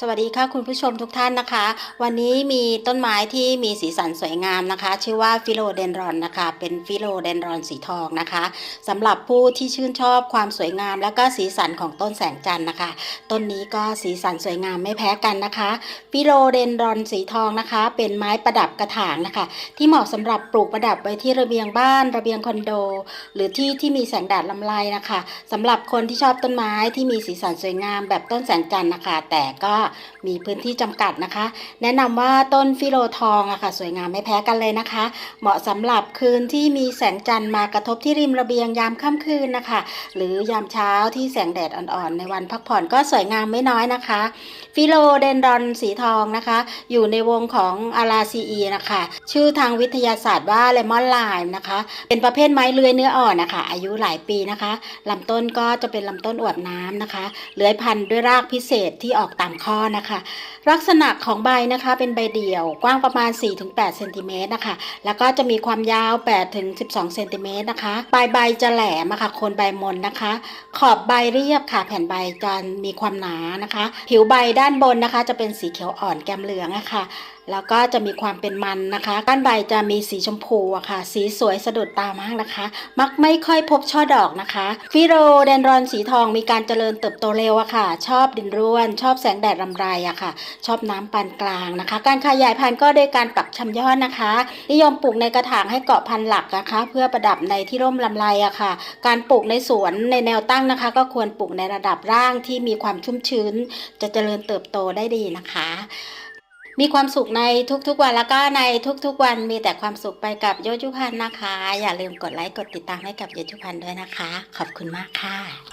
สวัสดีค่ะคุณผู้ชมทุกท่านนะคะ วันนี้มีต้นไม้ที่มีสีสันสวยงามนะคะ ชื่อว่าฟิโลเดนรอนนะคะ เป็นฟิโลเดนรอนสีทองนะคะสำหรับผู้ที่ชื่นชอบความสวยงาม และก็สีสันของต้นแสงจันทร์นะคะ ต้นนี้ก็สีสันสวยงามไม่แพ้กันนะคะฟิโลเดนรอนสีทองนะคะ เป็นไม้ประดับกระถางนะคะ ที่เหมาะสำหรับปลูกประดับไว้ที่ระเบียงบ้าน ระเบียงคอนโด หรือที่ที่มีแสงแดดลำไรนะคะสำหรับคนที่ชอบต้นไม้ที่มีสีสันสวยงามแบบต้นแสงจันทร์นะคะ แต่ก็มีพื้นที่จำกัดนะคะ แนะนำว่าต้นฟิโลทองอะค่ะ สวยงามไม่แพ้กันเลยนะคะ เหมาะสำหรับคืนที่มีแสงจันทร์มากระทบที่ริมระเบียงยามค่ำคืนนะคะ หรือยามเช้าที่แสงแดดอ่อนๆ ในวันพักผ่อนก็สวยงามไม่น้อยนะคะ ฟิโลเดนดอนสีทองนะคะ อยู่ในวงของอาราซีอีนะคะ ชื่อทางวิทยาศาสตร์ว่าเลมอนไลม์นะคะ เป็นประเภทไม้เลื้อยเนื้ออ่อนนะคะ อายุหลายปีนะคะลำต้นก็จะเป็นลำต้นอวบน้ำนะคะเลื้อยพันธุ์ด้วยรากพิเศษที่ออกตามข้อนะคะ ลักษณะของใบนะคะเป็นใบเดี่ยวกว้างประมาณ 4-8เซนติเมตรนะคะ แล้วก็จะมีความยาว 8-12เซนติเมตรนะคะ ปลายใบจะแหลมค่ะโคนใบมนนะคะ ขอบใบเรียบค่ะ แผ่นใบจะมีความหนานะคะ ผิวใบด้านบนนะคะ จะเป็นสีเขียวอ่อนแกมเหลืองนะค่ะแล้วก็จะมีความเป็นมันนะคะ ก้านใบจะมีสีชมพูอะค่ะ สีสวยสะดุดตามากนะคะ มักไม่ค่อยพบช่อดอกนะคะฟิโรเดนรอนสีทองมีการเจริญเติบโตเร็วอะค่ะ ชอบดินร่วน ชอบแสงแดดรำไรอะค่ะ ชอบน้ำปานกลางนะคะ การขยายพันธุ์ก็โดยการปักชำยอดนะคะ นิยมปลูกในกระถางให้เกาะพันธุ์หลักนะคะ เพื่อประดับในที่ร่มลำไรอะค่ะ การปลูกในสวนในแนวตั้งนะคะ ก็ควรปลูกในระดับร่างที่มีความชุ่มชื้น จะเจริญเติบโตได้ดีนะคะ มีความสุขในทุกๆวันแล้วก็ในทุกๆวันมีแต่ความสุขไปกับโยชุพันธ์นะคะ อย่าลืมกดไลค์กดติดตามให้กับโยชุพันธ์ด้วยนะคะ ขอบคุณมากค่ะ